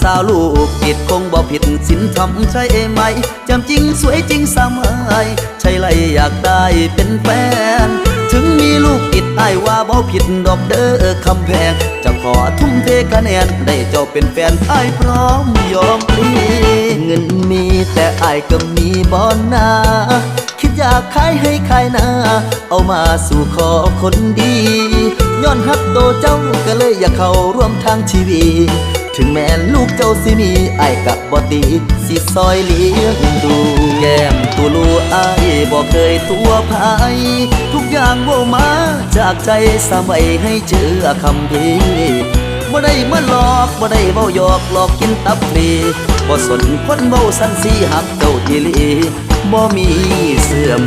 สาวลูกติดคงบ่ผิดสินทำใช่ไหมจำจริงสวยจริงสมัยใช่ไรอยากได้เป็นแฟน ถึงมีลูกติดไอว่าบ่ผิดดอกเด้อคำแพง จะขอทุ่มเทคะแนน ได้เจ้าเป็นแฟนไอพร้อมยอมพลีเงินมีแต่ไอก็มีบอนนาคิดอยากขายให้ขายนาเอามาสู่ขอคนดีย้อนฮักโตเจ้าก็เลยอยากเข้าร่วมทางชีวิต ถึงแม้ลูกเจ้าสิมีไอ้กับบอตีสิซอยเลี้ยงดู แก้มตัวลูไอ้บอกเคยตัวพายทุกอย่างว่ามาจากใจสมัยให้เชื่อคำพีบ่ได้มาหลอกบ่ได้เว้าหยอกหลอกกินตับฟรีบ่สนคนเว้าสันสีหักเจ้าอีลีบ่มีเสื่อม